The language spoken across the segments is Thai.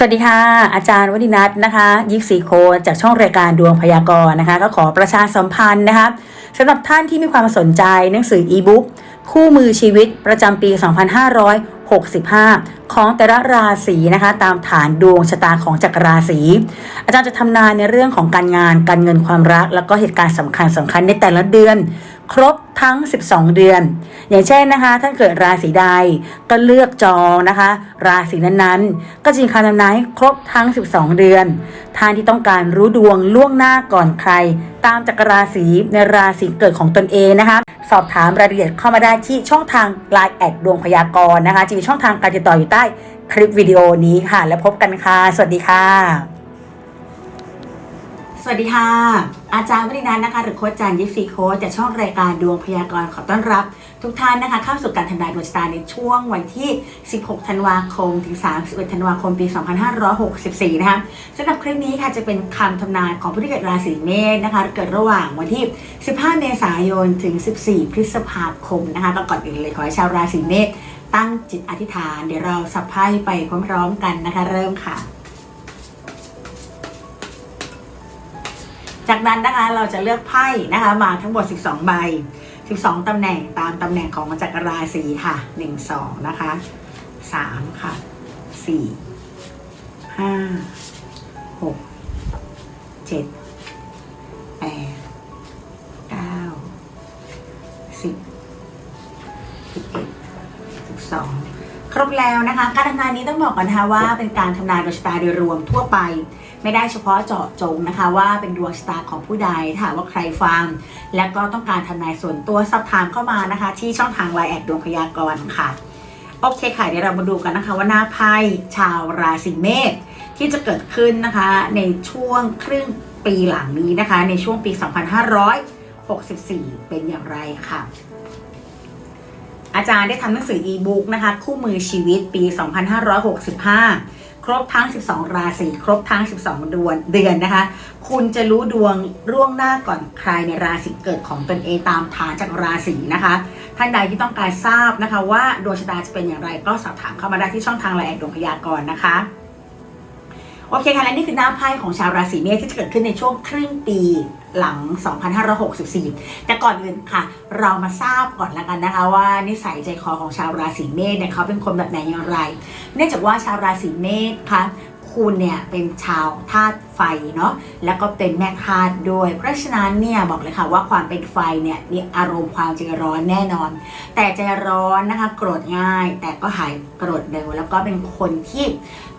สวัสดีค่ะ อาจารย์วดินัทนะคะ ยิปซีโคจากช่องรายการดวงพยากรณ์นะคะ ก็ขอประชาสัมพันธ์นะคะสำหรับท่านที่มีความสนใจหนังสืออีบุ๊กคู่มือชีวิตประจำปี 2565 ของแต่ละราศีนะคะ ตามฐานดวงชะตาของจักรราศีอาจารย์จะทำนายในเรื่องของการงานการเงินความรัก แล้วก็เหตุการณ์สำคัญสำคัญในแต่ละเดือน ครบทั้ง 12 เดือน อย่างเช่นนะคะท่านเกิดราศีใดก็เลือกจองนะคะ ราศีนั้นๆ ก็จะมีคำทำนายครบทั้ง 12 เดือน ท่านที่ต้องการรู้ดวงล่วงหน้าก่อนใคร ตามจักรราศีในราศีเกิดของตนเองนะคะ สอบถามรายละเอียดเข้ามาได้ที่ช่องทาง Line แอดดวงพยากรณ์นะคะจะมีช่องทางการติดต่ออยู่ใต้คลิปวิดีโอนี้ค่ะ แล้วพบกันค่ะ สวัสดีค่ะ สวัสดีค่ะ อาจารย์วรินันนะคะ หรือโค้ชจันยิปซีโค้ชจากช่องรายการดวงพยากรณ์ขอต้อนรับ ทุกท่านนะคะ เข้าสู่การทำนายดวงชะตาในช่วงวันที่ 16 ธันวาคม ถึง 31 ธันวาคม ปี 2564 นะคะสำหรับคลิปนี้ค่ะจะเป็นคำทำนายของผู้ที่เกิดราศีเมษนะคะ เกิดระหว่างวันที่ 15 เมษายน ถึง 14 พฤษภาคมนะคะก็ก่อนอื่นเลยขอให้ชาวราศีเมษตั้งจิตอธิษฐาน เดี๋ยวเราสับไพ่ไปพร้อมๆกันนะคะ เริ่มค่ะ จากนั้นนะคะเราจะเลือกไพ่นะคะมาทั้งหมด 12 ใบ 12 ตำแหน่งตามตำแหน่งของจักรราศีค่ะ 1 2 นะคะ 3 ค่ะ 4 5 6 7 8 9 10 11 12 รบแล้วนะคะ การทำนายนี้ต้องบอกก่อนนะคะว่าเป็นการทำนายดวงชะตาโดยรวมทั่วไป ไม่ได้เฉพาะเจาะจงนะคะ ว่าเป็นดวงชะตาของผู้ใดถ้าหากว่าใครฟัง และก็ต้องการทำนายส่วนตัวสอบถามเข้ามานะคะ ที่ช่องทางไลน์แอดดวงพยากรณ์ค่ะโอเคค่ะเดี๋ยวเรามาดูกันนะคะว่าหน้าไพ่ชาวราศีเมษที่จะเกิดขึ้นนะคะในช่วงครึ่งปีหลังนี้นะคะ ในช่วงปี 2564 เป็นอย่างไรค่ะ อาจารย์ได้ทำหนังสืออีบุ๊กนะคะคู่มือชีวิตปี 2565 ครบทั้ง 12 ราศีครบทั้ง 12 เดือนเดือนนะคะ คุณจะรู้ดวงร่วงหน้าก่อนใครในราศีเกิดของตนเองตามฐานจากราศีนะคะ ท่านใดที่ต้องการทราบนะคะ ว่าดวงชะตาจะเป็นอย่างไรก็สอบถามเข้ามาได้ที่ช่องทางไลน์แอดดวงพยากรณ์นะคะ โอเคค่ะและนี่คือหน้าไพ่ของชาวราศีเมษที่จะเกิดขึ้นในช่วงครึ่งปีหลัง 2564 แต่ก่อนอื่นค่ะ เรามาทราบก่อนละกันนะคะว่านิสัยใจคอของชาวราศีเมษเนี่ยเขาเป็นคนแบบไหนอย่างไร เนื่องจากว่าชาวราศีเมษค่ะ คุณเนี่ยเป็นชาวธาตุไฟเนาะแล้วก็เป็นแม่ธาตุด้วย เพราะฉะนั้นเนี่ยบอกเลยค่ะว่าความเป็นไฟเนี่ยมีอารมณ์ความใจร้อนแน่นอน แต่ใจร้อนนะคะโกรธง่าย แต่ก็หายโกรธเร็วแล้วก็เป็นคนที่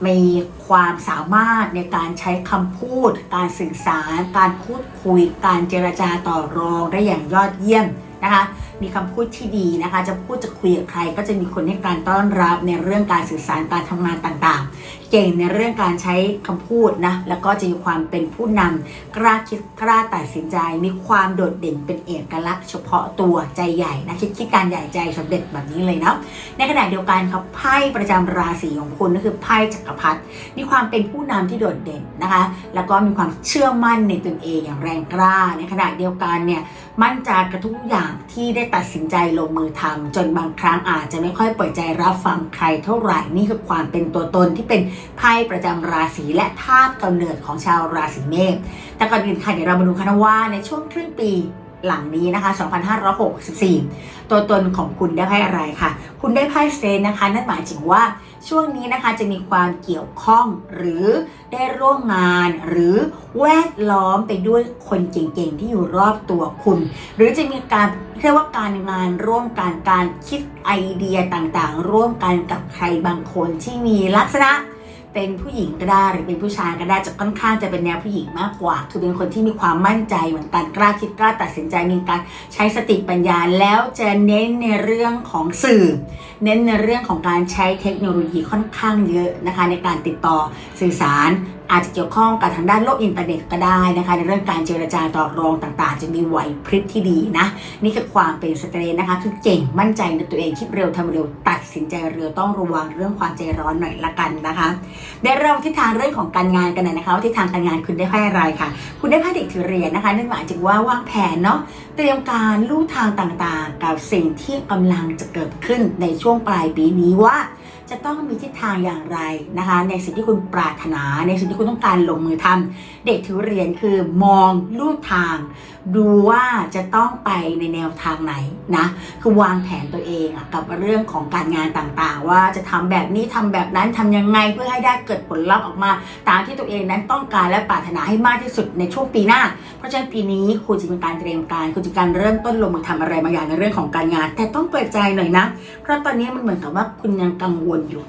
มีความสามารถในการใช้คำพูด การสื่อสาร การพูดคุย การเจรจาต่อรองได้อย่างยอดเยี่ยมนะคะมีคำพูดที่ดีนะคะ จะพูดจะคุยกับใคร ก็จะมีคนให้การต้อนรับในเรื่องการสื่อสารการทำงานต่างๆ เก่งในเรื่องการใช้คำพูดนะแล้วก็จะมีความเป็นผู้นำกล้าคิดกล้าตัดสินใจ มีความโดดเด่นเป็นเอกลักษณ์เฉพาะตัวใจใหญ่นะคิดคิดการใหญ่ใจสำเร็จแบบนี้เลยเนาะในขณะเดียวกันครับไพ่ประจำราศีของคุณก็คือไพ่จักรพรรดิมีความเป็นผู้นำที่โดดเด่นนะคะ แล้วก็มีความเชื่อมั่นในตนเองอย่างแรงกล้า ในขณะเดียวกันเนี่ยมั่นใจกับทุกอย่างที่ได้ตัดสินใจลงมือทำจนบางครั้งอาจจะไม่ค่อยเปิดใจรับฟังใครเท่าไหร่นี่คือความเป็นตัวตนที่เป็นไพ่ประจำราศีและธาตุกำเนิดของชาวราศีเมษแต่ก่อนอื่นค่ะเดี๋ยวเรามาดูกันว่าในช่วงครึ่งปีหลังนี้นะคะ 2564 ตัวตนของคุณได้ไพ่อะไรค่ะ คุณได้ไพ่เซนนะคะ นั่นหมายถึงว่าช่วงนี้นะคะจะมีความเกี่ยวข้องหรือได้ร่วมงาน หรือแวดล้อมไปด้วยคนเก่งๆ ที่อยู่รอบตัวคุณ หรือจะมีการเรียกว่าการงานร่วมกันการคิดไอเดียต่างๆ ร่วมกันกับใครบางคนที่มีลักษณะ เป็นผู้หญิงก็ได้หรือเป็นผู้ชายก็ได้จะค่อนข้างจะเป็นแนวผู้หญิงมากกว่าคือเป็นคนที่มีความมั่นใจเหมือนกันกล้าคิดกล้าตัดสินใจมีการใช้สติปัญญาแล้วจะเน้นในเรื่องของสื่อ เน้นในเรื่องของการใช้เทคโนโลยีค่อนข้างเยอะนะคะในการติดต่อสื่อสาร อาจจะเกี่ยวข้องกับทางด้านโลกอินเทอร์เน็ตก็ได้นะคะ ในเรื่องการเจรจาต่อรองต่างๆ จะมีไหวพริบที่ดีนะ นี่คือความเป็นสเตรนนะคะ คือเก่งมั่นใจในตัวเองคิดเร็วทำเร็วตัดสินใจเร็วต้องระวังเรื่องความใจร้อนหน่อยละกันนะคะได้เริ่มทิศทางเรื่องของการงานกันหน่อยนะคะว่าทิศทางการงานคุณได้ไพ่อะไรค่ะ คุณได้ไพ่เด็กถือเรียญนะคะนั่นหมายถึงว่าวางแผนเนาะเตรียมการลู่ทางต่างๆ กับสิ่งที่กำลังจะเกิดขึ้นในช่วงปลายปีนี้ว่า จะต้องมีทิศทางอย่างไรนะคะ ในสิ่งที่คุณปรารถนา ในสิ่งที่คุณต้องการลงมือทำเด็กถือเรียนคือมองลู่ทาง ดูว่าจะต้องไปในแนวทางไหนนะ คือวางแผนตัวเองอะกับเรื่องของการงานต่างๆ ว่าจะทำแบบนี้ทำแบบนั้นทำยังไงเพื่อให้ได้เกิดผลลัพธ์ออกมา ตามที่ตัวเองนั้นต้องการและปรารถนาให้มากที่สุดในช่วงปีหน้า เพราะฉะนั้นปีนี้คุณจะมีการเตรียมการคุณจะการเริ่มต้นลงมือทำอะไรบางอย่างในเรื่องของการงาน แต่ต้องเปิดใจหน่อยนะ เพราะตอนนี้มันเหมือนกับว่าคุณยังกังวลอยู่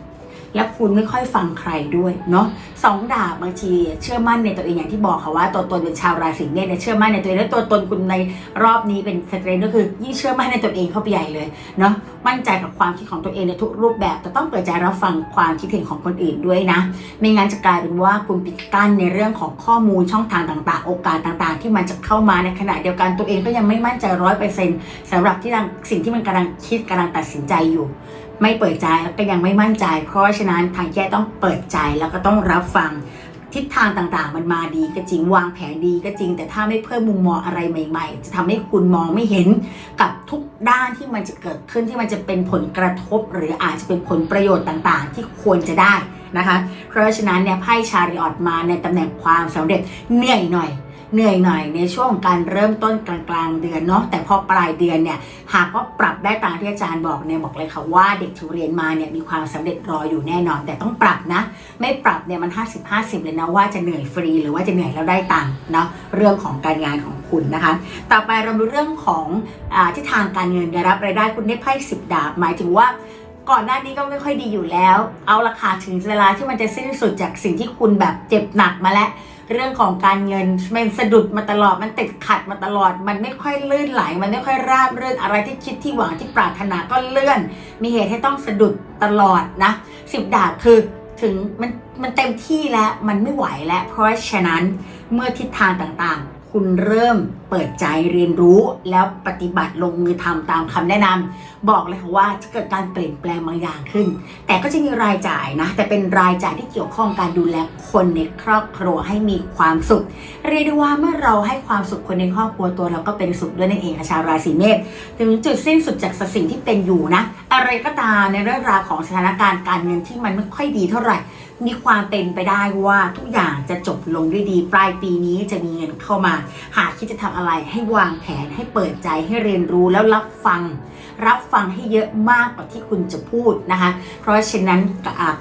และคุณไม่ค่อยฟังใครด้วยเนาะ สองดาบบางทีเชื่อมั่นในตัวเองอย่างที่บอกค่ะว่าตัวตนเป็นชาวราศีเมษเนี่ยเชื่อมั่นในตัวเองและตัวตนคุณในรอบนี้เป็นสเตรนก็คือยิ่งเชื่อมั่นในตัวเองเข้าไปใหญ่เลยเนาะมั่นใจกับความคิดของตัวเองในทุกรูปแบบแต่ต้องเปิดใจรับฟังความคิดเห็นของคนอื่นด้วยนะ ไม่งั้นจะกลายเป็นว่าคุณปิดกั้นในเรื่องของข้อมูลช่องทางต่างๆ โอกาสต่างๆ ที่มันจะเข้ามาในขณะเดียวกันตัวเองก็ยังไม่มั่นใจร้อยเปอร์เซ็นต์สำหรับที่สิ่งที่มันกำลังคิดกำลังตัดสินใจอยู่ ไม่เปิดใจแล้วก็ยังไม่มั่นใจ เพราะฉะนั้นทางแก้ต้องเปิดใจแล้วก็ต้องรับฟัง ทิศทางต่างๆ มันมาดีก็จริงวางแผนดีก็จริง แต่ถ้าไม่เพิ่มมุมมองอะไรใหม่ ๆ จะทำให้คุณมองไม่เห็นกับทุกด้านที่มันจะเกิดขึ้นที่มันจะเป็นผลกระทบ หรืออาจจะเป็นผลประโยชน์ต่างๆ ที่ควรจะได้นะคะ เพราะฉะนั้นเนี่ยไพ่ชาริออตมาในตำแหน่งความสำเร็จเหนื่อยหน่อย เหนื่อยหน่อยในช่วงการเริ่มต้นกลางๆเดือนเนาะแต่พอปลายเดือนเนี่ยหากว่าปรับได้ตามที่อาจารย์บอกเนี่ยบอกเลยค่ะว่าเด็กที่เรียนมาเนี่ยมีความสำเร็จรออยู่แน่นอน แต่ต้องปรับนะ ไม่ปรับเนี่ยมัน 50 50 เลยนะว่าจะเหนื่อยฟรีหรือว่าจะเหนื่อยแล้วได้ตังค์เนาะเรื่องของการงานของคุณนะคะ ต่อไปเราดูเรื่องของอทิศทางการเงินได้รับรายได้คุณได้ไพ่สิบดาบหมายถึงว่าก่อนหน้านี้ก็ไม่ค่อยดีอยู่แล้ว เอาราคาถึงเวลาที่มันจะสิ้นสุดจากสิ่งที่คุณแบบเจ็บหนักมาแล้ว เรื่องของการเงินมันสะดุดมาตลอดมันติดขัดมาตลอด มันไม่ค่อยลื่นไหล มันไม่ค่อยราบรื่นอะไรที่คิดที่หวังที่ปรารถนาก็เลื่อน มีเหตุให้ต้องสะดุดตลอดนะสิบดาบคือถึงมันมันเต็มที่แล้วมันไม่ไหวแล้ว เพราะฉะนั้นเมื่อทิศทางต่างๆ คุณเริ่มเปิดใจเรียนรู้แล้วปฏิบัติลงมือทำตามคำแนะนำบอกเลยค่ะว่าจะเกิดการเปลี่ยนแปลงบางอย่างขึ้น แต่ก็จะมีรายจ่ายนะ แต่เป็นรายจ่ายที่เกี่ยวข้องการดูแลคนในครอบครัวให้มีความสุข เรียกได้ว่าเมื่อเราให้ความสุขคนในครอบครัวตัวเราก็เป็นสุขด้วยนั่นเองค่ะชาวราศีเมษถึงจุดสิ้นสุดจากสิ่งที่เป็นอยู่นะ อะไรก็ตามในเรื่องราวของสถานการณ์การเงินที่มันไม่ค่อยดีเท่าไหร่ มีความเป็นไปได้ว่าทุกอย่างจะจบลงด้วยดี ปลายปีนี้จะมีเงินเข้ามา หากคิดจะทำอะไรให้วางแผนให้เปิดใจให้เรียนรู้แล้วรับฟัง รับฟังให้เยอะมากกว่าที่คุณจะพูดนะคะ เพราะฉะนั้น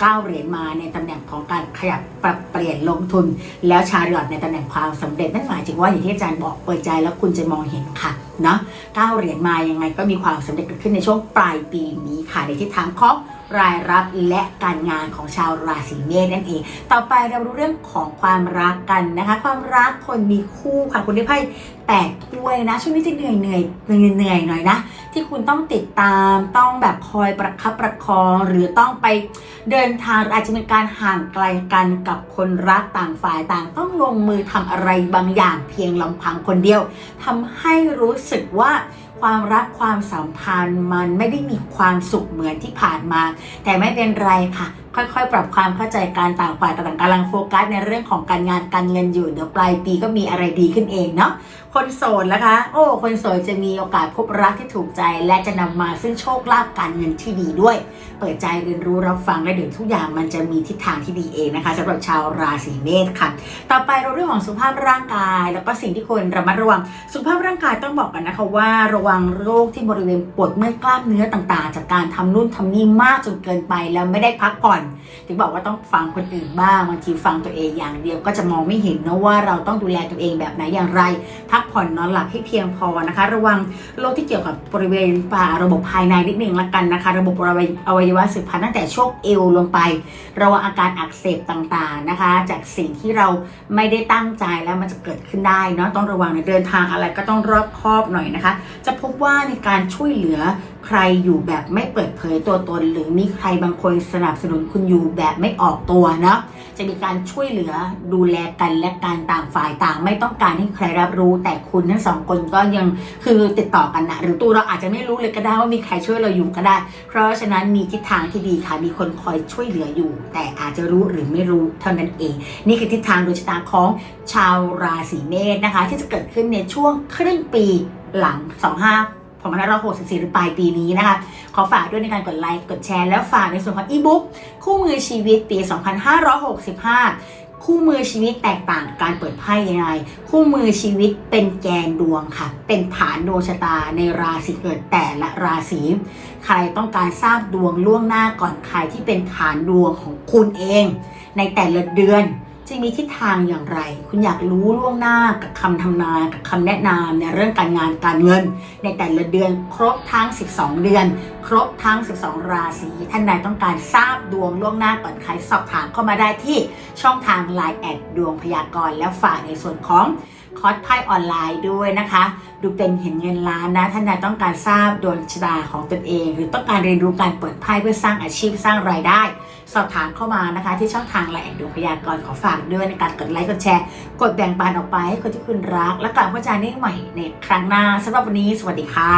ก้าวเหรียญมาในตำแหน่งของการขยับปรับเปลี่ยนลงทุน แล้วชาริอตในตำแหน่งความสำเร็จนั่นหมายถึงว่าอย่างที่อาจารย์บอกเปิดใจแล้วคุณจะมองเห็นค่ะ นาะก้าเหรียญมายังไงก็มีความสำเร็จเกิดขึ้นในช่วงปลายปีนี้ค่ะในทิศทางของรายรับและการงานของชาวราศีเมษนั่นเอง ต่อไปเรารู้เรื่องของความรักกันนะคะ ความรักคนมีคู่ค่ะคุณได้ไพ่ แปดถ้วยนะ ช่วงนี้จะเหนื่อยเหนื่อยเหนื่อยเหนื่อยหน่อยนะ ที่คุณต้องติดตามต้องแบบคอยประคับประคอง หรือต้องไปเดินทางอาจจะเป็นการห่างไกลกันกับคนรักต่างฝ่ายต่าง ต้องลงมือทำอะไรบางอย่างเพียงลำพังคนเดียวทำให้รู้สึกว่าความรักความสัมพันธ์มันไม่ได้มีความสุขเหมือนที่ผ่านมา แต่ไม่เป็นไรค่ะค่อยๆ ปรับความเข้าใจการต่างฝ่ายต่างกำลังโฟกัสในเรื่องของการงานการเงินอยู่เดี๋ยวปลายปีก็มีอะไรดีขึ้นเองเนาะคนโสดนะคะ โอ้ คนโสดจะมีโอกาสพบรักที่ถูกใจ และจะนำมาซึ่งโชคลาภการเงินที่ดีด้วย เปิดใจเรียนรู้รับฟังและเดี๋ยวทุกอย่างมันจะมีทิศทางที่ดีเองนะคะสำหรับชาวราศีเมษค่ะ ต่อไปเราเรื่องของสุขภาพร่างกาย แล้วก็สิ่งที่ควรระมัดระวังสุขภาพร่างกายต้องบอกกันนะคะว่าระวังโรคที่บริเวณปวดเมื่อยกล้ามเนื้อต่างๆ จากการทำนู่นทำนี่มากจนเกินไปแล้วไม่ได้พักผ่อนถึงบอกว่าต้องฟังคนอื่นบ้างบางทีฟังตัวเองอย่างเดียวก็จะมองไม่เห็นนะว่าเราต้องดูแลตัวเองแบบไหนอย่างไร พักผ่อนนอนหลับให้เพียงพอนะคะ ระวังโรคที่เกี่ยวกับบริเวณป่าระบบภายในนิดนึงละกันนะคะ ระบบอวัยอวัยวะสืบพันธุ์ตั้งแต่ช่วงเอวลงไประวังอาการอักเสบต่างๆนะคะ จากสิ่งที่เราไม่ได้ตั้งใจแล้วมันจะเกิดขึ้นได้เนาะต้องระวังในเดินทางอะไรก็ต้องรอบคอบหน่อยนะคะ จะพบว่าในการช่วยเหลือใครอยู่แบบไม่เปิดเผยตัวตน หรือมีใครบางคนสนับสนุนคุณอยู่แบบไม่ออกตัวเนาะจะมีการช่วยเหลือดูแลกันและการต่างฝ่ายต่าง ไม่ต้องการให้ใครรับรู้ แต่คุณทั้งสองคนก็ยังคือติดต่อกันนะหรือตัวเราอาจจะไม่รู้เลยก็ได้ว่ามีใครช่วยเราอยู่ก็ได้ เพราะฉะนั้นมีทิศทางที่ดีค่ะมีคนคอยช่วยเหลืออยู่ แต่อาจจะรู้หรือไม่รู้เท่านั้นเอง นี่คือทิศทางโดยชะตาของชาวราศีเมษนะคะ ที่จะเกิดขึ้นในช่วงครึ่งปีหลัง 25 2564 หรือปลายปีนี้นะคะ ขอฝากด้วยในการกดไลค์ กดแชร์ แล้วฝากในส่วนของอีบุ๊กคู่มือชีวิตปี 2565 คู่มือชีวิตแตกต่างการเปิดไพ่ยังไง คู่มือชีวิตเป็นแกนดวงค่ะ เป็นฐานดวงชะตาในราศีเกิดแต่ละราศี ใครต้องการทราบดวงล่วงหน้าก่อนใครที่เป็นฐานดวงของคุณเอง ในแต่ละเดือน จะมีทิศทางอย่างไร คุณอยากรู้ล่วงหน้ากับคำทำนายกับคำแนะนำในเรื่องการงานการเงิน ในแต่ละเดือนครบทั้ง 12 เดือน ครบทั้ง 12 ราศีท่านใดต้องการทราบดวงล่วงหน้าก่อนใครสอบถามเข้ามาได้ที่ช่องทาง Line แอดดวงพยากรณ์แล้วฝากในส่วนของคอร์สไพ่ออนไลน์ด้วยนะคะ ดูเป็นเห็นเงินล้านนะ ท่านใดต้องการทราบดวงชะตาของตนเอง หรือต้องการเรียนรู้การเปิดไพ่เพื่อสร้างอาชีพสร้างรายได้ สอบถามเข้ามานะคะ ที่ช่องทางไลน์ดดวงพยากรณ์ขอฝากด้วยในการกดไลค์กดแชร์ กดแบ่งปันออกไปให้คนที่คุณรัก และกลับมาเจอกันได้ใหม่ในครั้งหน้าสำหรับวันนี้สวัสดีค่ะ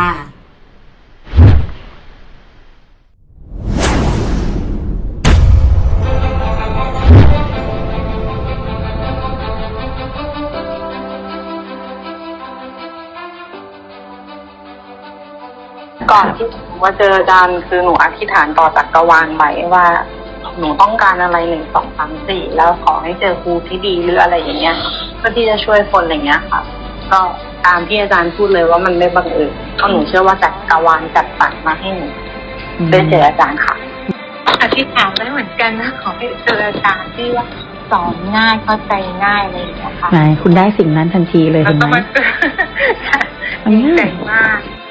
ก่อนที่หนูมาเจออาจารย์คือหนูอธิษฐานต่อจักรวาลไว้ว่า หนูต้องการอะไรหนึ่งสองสามสี่แล้วขอให้เจอครูที่ดีหรืออะไรอย่างเงี้ยเพื่อที่จะช่วยคนอะไรเงี้ยค่ะ ก็ตามที่อาจารย์พูดเลยว่ามันไม่บังเอิญเพราะหนูเชื่อว่าจักรวาลจัดสรรมาให้หนูได้เจออาจารย์ค่ะอธิษฐานไว้เหมือนกันนะขอให้เจออาจารย์ที่ว่าสอนง่ายเข้าใจง่ายอะไรอย่างเงี้ยค่ะไหนคุณได้สิ่งนั้นทันทีเลยแล้วเห็นก็ไหมมาเจอมันดีใจง่ายมาก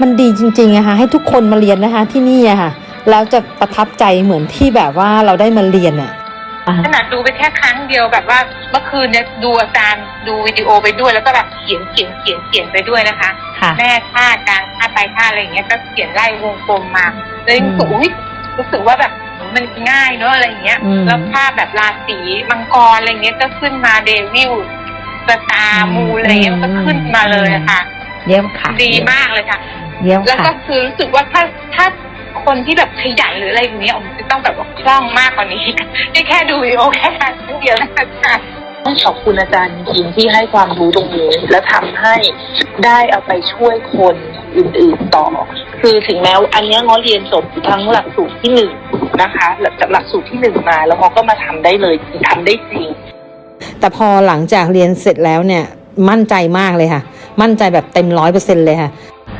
มันดีจริงๆอะค่ะให้ทุกคนมาเรียนนะคะที่นี่อะค่ะแล้วจะประทับใจเหมือนที่แบบว่าเราได้มาเรียนอะขนาดดูไปแค่ครั้งเดียวแบบว่าเมื่อคืนเนี่ยดูอาจารย์ดูวิดีโอไปด้วย แล้วก็แบบเขียนเขียนเขียนเขียนไปด้วยนะคะค่ะแม่ค่าจางค่าไปค่าอะไรอย่างเงี้ยก็เขียนไล่วงกลมมาเลยรู้สึกอุ้ยรู้สึกว่าแบบมันง่ายเนอะอะไรอย่างเงี้ยอืมแล้วภาพแบบราศีมังกรอะไรเงี้ยก็ขึ้นมาเดวิลสตาร์มูลอะไรเงี้ยมันก็ขึ้นมาเลยอะค่ะเยี่ยมค่ะ ดีมากเลยค่ะ เยี่ยมแล้วก็ค่ะคือรู้สึกว่าถ้าถ้าคนที่แบบขยันหรืออะไรอย่างเงี้ยผมจะต้องแบบว่าคล่องมากกว่านี้นี่แค่ดูวิดีโอแค่ครั้งเดียวนะคะ ต้องขอบคุณอาจารย์จริงๆที่ให้ความรู้ตรงนี้ และทำให้ได้เอาไปช่วยคนอื่นๆต่อ คือถึงแม้ว่าอันเนี้ยง้อเรียนจบทั้งหลักสูตรที่หนึ่งนะคะหลักจากหลักสูตรที่หนึ่งมา แล้วง้อก็มาทำได้เลยทำได้จริง แต่พอหลังจากเรียนเสร็จแล้วเนี่ย มั่นใจมากเลยค่ะ มั่นใจแบบเต็มร้อยเปอร์เซ็นเลยค่ะ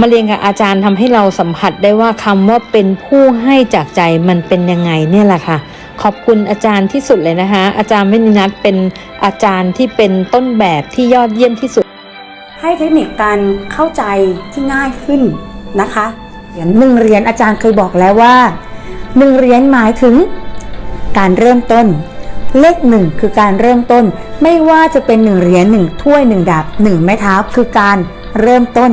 มาเรียนกับอาจารย์ทำให้เราสัมผัสได้ว่าคำว่าเป็นผู้ให้จากใจมันเป็นยังไงเนี่ยแหละค่ะ ขอบคุณอาจารย์ที่สุดเลยนะคะ อาจารย์มณีนัทเป็นอาจารย์ที่เป็นต้นแบบที่ยอดเยี่ยมที่สุด ให้เทคนิคการเข้าใจที่ง่ายขึ้นนะคะอย่างหนึ่งเหรียญอาจารย์เคยบอกแล้วว่าหนึ่งเหรียญหมายถึงการเริ่มต้น เลขหนึ่งคือการเริ่มต้น ไม่ว่าจะเป็นหนึ่งเหรียญหนึ่งถ้วยหนึ่งดาบหนึ่งไม้เท้าคือการเริ่มต้น